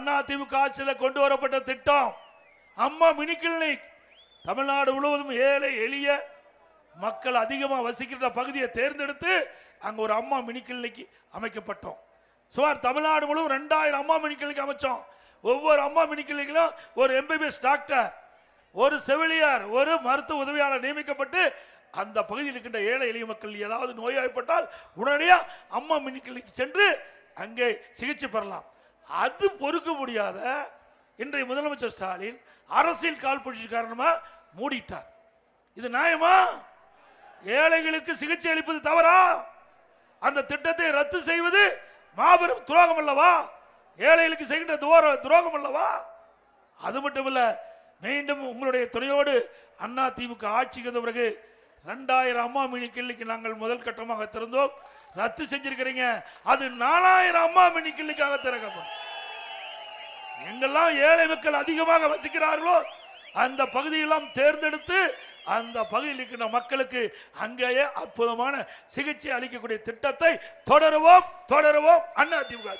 அண்ணா திமுக ஆட்சியில் கொண்டு வரப்பட்ட திட்டம். அம்மா மினி கிளினிக். தமிழ்நாடு முழுவதும் ஏழை எளிய மக்கள் அதிகமாக வசிக்கின்ற பகுதியை தேர்ந்தெடுத்து அங்கே ஒரு அம்மா மினி கிளினிக் அமைக்கப்பட்டோம். சுமார் தமிழ்நாடு முழுவதும் ரெண்டாயிரம் அம்மா மினி கிளினிக் அமைச்சோம். ஒவ்வொரு அம்மா மினி கிளினிக்கிலும் ஒரு எம்பிபிஎஸ் டாக்டர் ஒரு செவிலியர் ஒரு மருத்துவ உதவியாளர் நியமிக்கப்பட்டு அந்த பகுதியில் இருக்கின்ற ஏழை எளிய மக்கள் ஏதாவது நோய்வாய்ப்பட்டால் உடனடியாக அம்மா மினி கிளினிக் சென்று அங்கே சிகிச்சை பெறலாம். அது பொறுக்க முடியாத இன்றைய முதலமைச்சர் ஸ்டாலின் அரசியல் காழ்ப்புணர்ச்சி காரணமா மூடிட்டார். இது நியாயமா? ஏழைகளுக்கு சிகிச்சை அளிப்பது தவறா? அந்த திட்டத்தை ரத்து செய்வது மாபெரும் துரோகம் அல்லவா? ஏழைகளுக்கு செய்கின்ற துரோக துரோகம் அல்லவா? அது மட்டுமல்ல மீண்டும் உங்களுடைய துணையோடு அண்ணா திமுக ஆட்சிக்கு வந்த பிறகு ரெண்டாயிரம் அம்மா மினி கிள்ளிக்கு நாங்கள் முதல் கட்டமாக திறந்தோம். ரத்து செஞ்சிருக்கிறீங்க. அது நாலாயிரம் அம்மா மினி கிள்ளிக்காக திறக்கப்படும். எங்கெல்லாம் ஏழை மக்கள் அதிகமாக வசிக்கிறார்களோ அந்த பகுதியெல்லாம் தேர்ந்தெடுத்து அந்த பகுதியில் இருக்கிற மக்களுக்கு அங்கேயே அற்புதமான சிகிச்சை அளிக்கக்கூடிய திட்டத்தை தொடருவோம் தொடருவோம். அண்ணா திமுக.